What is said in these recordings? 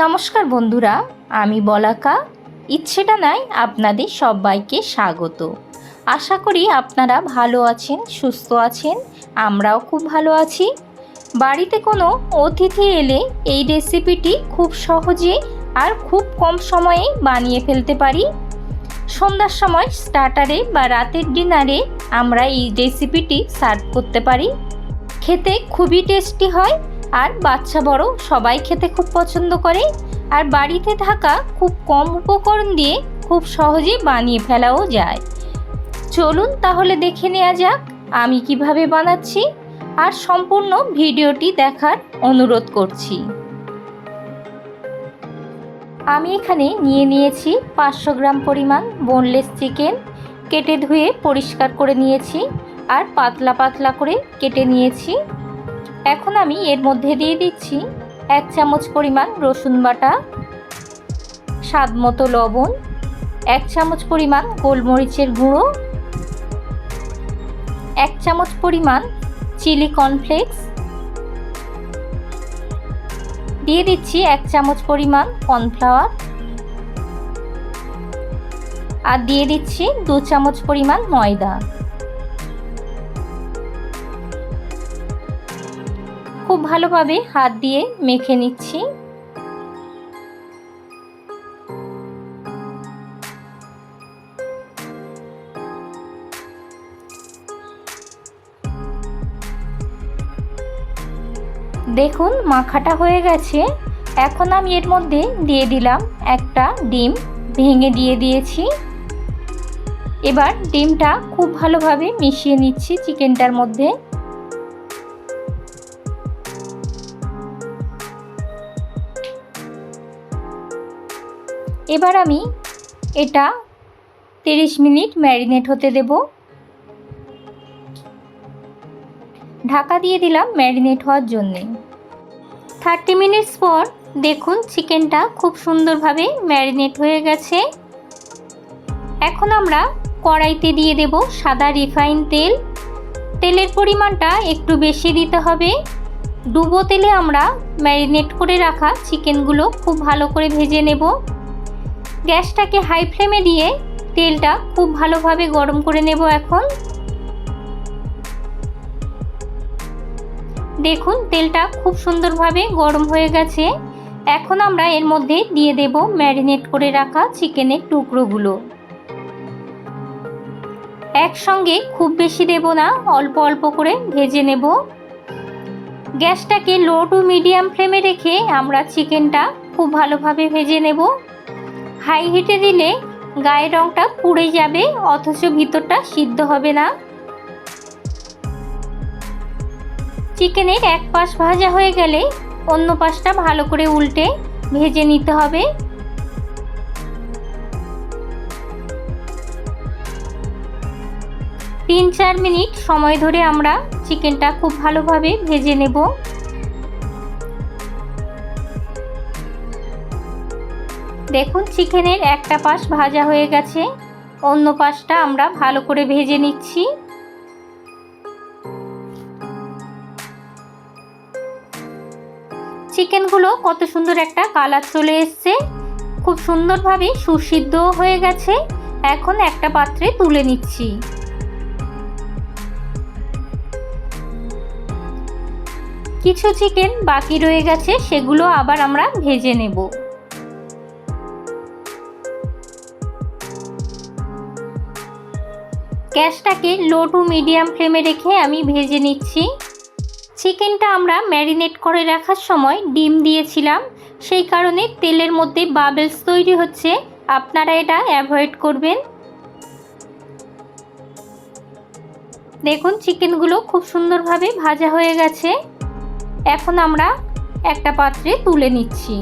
নমস্কার বন্ধুরা, আমি বলাকা। ইচ্ছেটা নাই আপনাদের সবাইকে স্বাগত। আশা করি আপনারা ভালো আছেন, সুস্থ আছেন, আমরাও খুব ভালো আছি। বাড়িতে কোনো অতিথি এলে এই রেসিপিটি খুব সহজে আর খুব কম সময়ে বানিয়ে ফেলতে পারি। সন্ধ্যার সময় স্টার্টারে বা রাতের ডিনারে আমরা এই রেসিপিটি সার্ভ করতে পারি। খেতে খুবই টেস্টি হয় আর বাচ্চা বড় সবাই খেতে খুব পছন্দ করে। আর বাড়িতে থাকা খুব কম উপকরণ দিয়ে খুব সহজে বানিয়ে ফেলাও যায়। চলুন তাহলে দেখে নেওয়া যাক আমি কীভাবে বানাচ্ছি আর সম্পূর্ণ ভিডিওটি দেখার অনুরোধ করছি। আমি এখানে নিয়ে নিয়েছি পাঁচশো গ্রাম পরিমাণ বোনলেস চিকেন কেটে ধুয়ে পরিষ্কার করে নিয়েছি আর পাতলা পাতলা করে কেটে নিয়েছি। এখন আমি এর মধ্যে দিয়ে দিচ্ছি এক চামচ পরিমাণ রসুন বাটা, স্বাদ মতো লবণ, এক চামচ পরিমাণ গোলমরিচের গুঁড়ো, এক চামচ পরিমাণ চিলি কর্নফ্লেক্স, দিয়ে দিচ্ছি এক চামচ পরিমাণ কর্নফ্লাওয়ার, আর দিয়ে দিচ্ছি দু চামচ পরিমাণ ময়দা। ভালোভাবে হাত দিয়ে মেখে নিচ্ছি। দেখুন, মাখাটা হয়ে গেছে। এখন আমি এর মধ্যে দিয়ে দিলাম একটা ডিম, ভেঙে দিয়ে দিয়েছি। এবার ডিমটা খুব ভালোভাবে মিশিয়ে নিচ্ছি চিকেনটার মধ্যে। এবার আমি এটা তিরিশ মিনিট ম্যারিনেট হতে দেব। ঢাকা দিয়ে দিলাম ম্যারিনেট হওয়ার জন্যে। থার্টি মিনিটস পর দেখুন চিকেনটা খুব সুন্দরভাবে ম্যারিনেট হয়ে গেছে। এখন আমরা কড়াইতে দিয়ে দেব সাদা রিফাইন তেল। তেলের পরিমাণটা একটু বেশি দিতে হবে। ডুবো তেলে আমরা ম্যারিনেট করে রাখা চিকেনগুলো খুব ভালো করে ভেজে নেব। গ্যাসটাকে হাই ফ্লেমে দিয়ে তেলটা খুব ভালোভাবে গরম করে নেব এখন। দেখুন, তেলটা খুব সুন্দরভাবে গরম হয়ে গেছে। এখন আমরা এর মধ্যে দিয়ে দেব ম্যারিনেট করে রাখা চিকেনের টুকরোগুলো। একসঙ্গে খুব বেশি দেব না, অল্প অল্প করে ভেজে নেব। গ্যাসটাকে লো টু মিডিয়াম ফ্লেমে রেখে আমরা চিকেনটা খুব ভালোভাবে ভেজে নেব। হাই হিটে দিলে গায়ের রঙটা পুড়ে যাবে, অথচ ভিতরটা সিদ্ধ হবে না। চিকেনের এক পাশ ভাজা হয়ে গেলে অন্য পাশটা ভালো করে উল্টে ভেজে নিতে হবে। তিন চার মিনিট সময় ধরে আমরা চিকেনটা খুব ভালোভাবে ভেজে নেব। দেখুন, চিকেনের একটা পাশ ভাজা হয়ে গেছে। অন্য পাশটা আমরা ভালো করে ভেজে নিচ্ছি। চিকেনগুলো কত সুন্দর একটা কালার চলে এসছে। খুব সুন্দরভাবে সুসিদ্ধ হয়ে গেছে। এখন একটা পাত্রে তুলে নিচ্ছি। কিছু চিকেন বাকি রয়ে গেছে, সেগুলো আবার আমরা ভেজে নেব। গ্যাসটাকে লো টু মিডিয়াম ফ্লেমে রেখে আমি ভেজে নিচ্ছি। চিকেনটা আমরা ম্যারিনেট করে রাখার সময় ডিম দিয়েছিলাম। সেই কারণে তেলের মধ্যে বাবেলস তৈরি হচ্ছে। আপনারা এটা অ্যাভয়েড করবেন। দেখুন, চিকেনগুলো খুব সুন্দরভাবে ভাজা হয়ে গেছে। এখন আমরা একটা পাত্রে তুলে নিচ্ছি।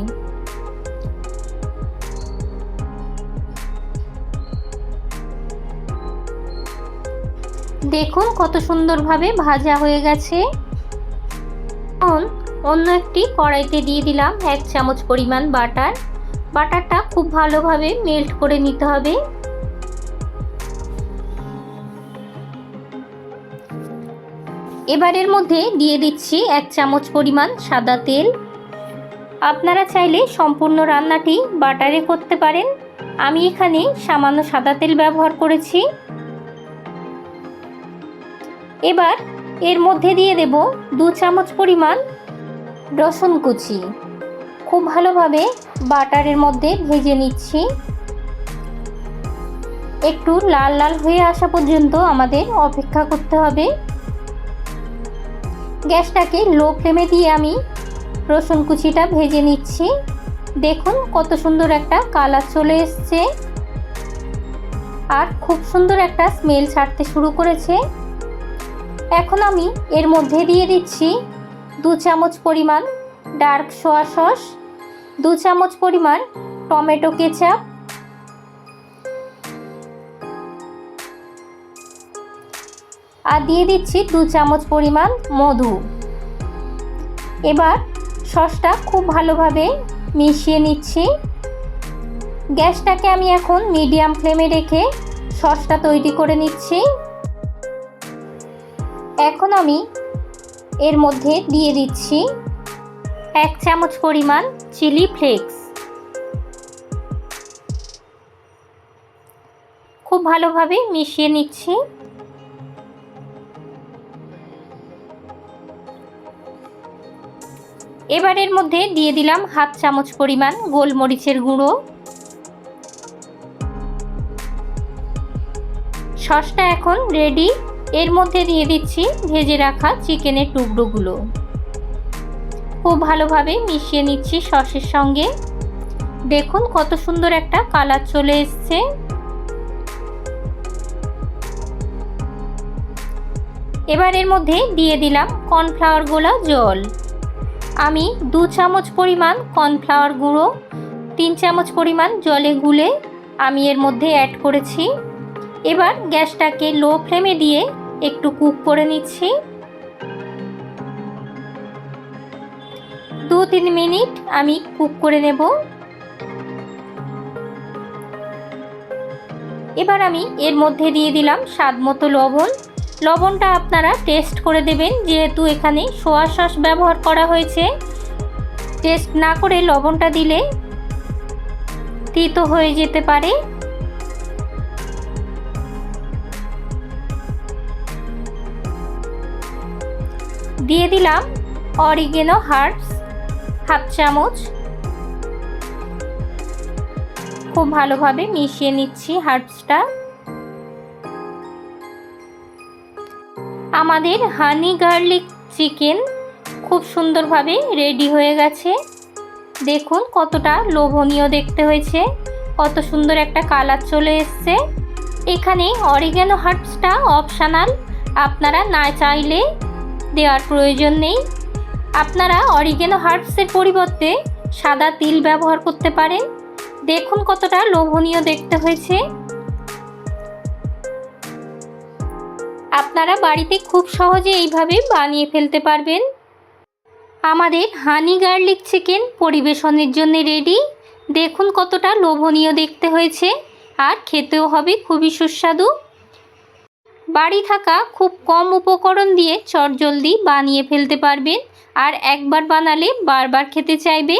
দেখুন কত সুন্দরভাবে ভাজা হয়ে গেছে। এখন অন্য একটি কড়াইতে দিয়ে দিলাম এক চামচ পরিমাণ বাটার। বাটারটা খুব ভালোভাবে মেল্ট করে নিতে হবে। এবারের মধ্যে দিয়ে দিচ্ছি এক চামচ পরিমাণ সাদা তেল। আপনারা চাইলে সম্পূর্ণ রান্নাটি বাটারে করতে পারেন। আমি এখানে সামান্য সাদা তেল ব্যবহার করেছি। এবার এর মধ্যে দিয়ে দেব দু চামচ পরিমাণ রসুন কুচি। খুব ভালোভাবে বাটারের মধ্যে ভেজে নিচ্ছি। একটু লাল লাল হয়ে আসা পর্যন্ত আমাদের অপেক্ষা করতে হবে। গ্যাসটাকে লো ফ্লেমে দিয়ে আমি রসুন কুচিটা ভেজে নিচ্ছি। দেখুন কত সুন্দর একটা কালার চলে এসছে। আর খুব সুন্দর একটা স্মেল ছাড়তে শুরু করেছে। এখন আমি এর মধ্যে দিয়ে দিচ্ছি দু চামচ পরিমাণ ডার্ক সোয়া সস, দু চামচ পরিমাণ টমেটো কেচাপ, আর দিয়ে দিচ্ছি দু চামচ পরিমাণ মধু। এবার সসটা খুব ভালোভাবে মিশিয়ে নিচ্ছি। গ্যাসটাকে আমি এখন মিডিয়াম ফ্লেমে রেখে সসটা তৈরি করে নিচ্ছি। এখন আমি এর মধ্যে দিয়ে দিচ্ছি এক চামচ পরিমাণ চিলি ফ্লেক্স। খুব ভালোভাবে মিশিয়ে নিচ্ছি। এবার এর মধ্যে দিয়ে দিলাম হাফ চামচ পরিমাণ গোলমরিচের গুঁড়ো। সসটা এখন রেডি এর মধ্যে দিয়ে দিচ্ছি ভেজে রাখা চিকেনের টুকরোগুলো। খুব ভালোভাবে মিশিয়ে নিচ্ছি সসের সঙ্গে। দেখুন কত সুন্দর একটা কালার চলে এসছে। এবার এর মধ্যে দিয়ে দিলাম কর্নফ্লাওয়ার গোলা জল। আমি দু চামচ পরিমাণ কর্নফ্লাওয়ার গুঁড়ো, তিন চামচ পরিমাণ জলে গুলে আমি এর মধ্যে অ্যাড করেছি। এবার গ্যাসটাকে লো ফ্লেমে দিয়ে একটু কুক করে নিচ্ছি। দু তিন মিনিট আমি কুক করে নেব। এবার আমি এর মধ্যে দিয়ে দিলাম স্বাদ মতো লবণ। লবণটা আপনারা টেস্ট করে দেবেন, যেহেতু এখানে সোয়া সস ব্যবহার করা হয়েছে। টেস্ট না করে লবণটা দিলে তিতো হয়ে যেতে পারে। দিয়ে দিলাম অরিগেনো হার্বস, হাফ চামচ। খুব ভালোভাবে মিশিয়ে নিচ্ছি হার্বসটা। আমাদের হানি গার্লিক চিকেন খুব সুন্দরভাবে রেডি হয়ে গেছে। দেখুন কতটা লোভনীয় দেখতে হয়েছে, কত সুন্দর একটা কালার চলে এসছে। এখানে অরিগ্যানো হার্বসটা অপশানাল, আপনারা না চাইলে দেওয়ার প্রয়োজন নেই। আপনারা অরিগ্যানো হার্বসের পরিবর্তে সাদা তিল ব্যবহার করতে পারেন। দেখুন কতটা লোভনীয় দেখতে হয়েছে। আপনারা বাড়িতে খুব সহজে এইভাবে বানিয়ে ফেলতে পারবেন। আমাদের হানি গার্লিক চিকেন পরিবেশনের জন্য রেডি দেখুন কতটা লোভনীয় দেখতে হয়েছে। আর খেতেও হবে খুবই সুস্বাদু। বাড়ি থাকা খুব কম উপকরণ দিয়ে চটজলদি বানিয়ে ফেলতে পারবেন আর একবার বানালে বারবার খেতে চাইবে।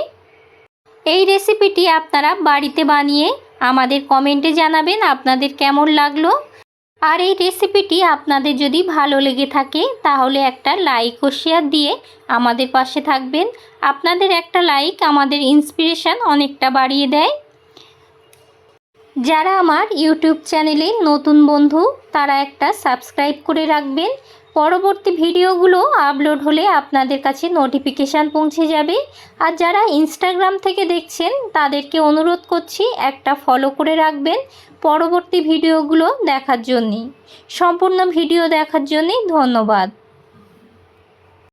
এই রেসিপিটি আপনারা বাড়িতে বানিয়ে আমাদের কমেন্টে জানাবেন আপনাদের কেমন লাগল। আর এই রেসিপিটি আপনাদের যদি ভালো লেগে থাকে তাহলে একটা লাইক ও শেয়ার দিয়ে আমাদের পাশে থাকবেন। আপনাদের একটা লাইক আমাদের ইন্সপিরেশান অনেকটা বাড়িয়ে দেয়। যারা আমার ইউটিউব চ্যানেলে নতুন বন্ধু, তারা একটা সাবস্ক্রাইব করে রাখবেন। পরবর্তী ভিডিওগুলো আপলোড হলে আপনাদের কাছে নোটিফিকেশান পৌঁছে যাবে। আর যারা ইনস্টাগ্রাম থেকে দেখছেন, তাদেরকে অনুরোধ করছি একটা ফলো করে রাখবেন পরবর্তী ভিডিওগুলো দেখার জন্যে। সম্পূর্ণ ভিডিও দেখার জন্যে ধন্যবাদ।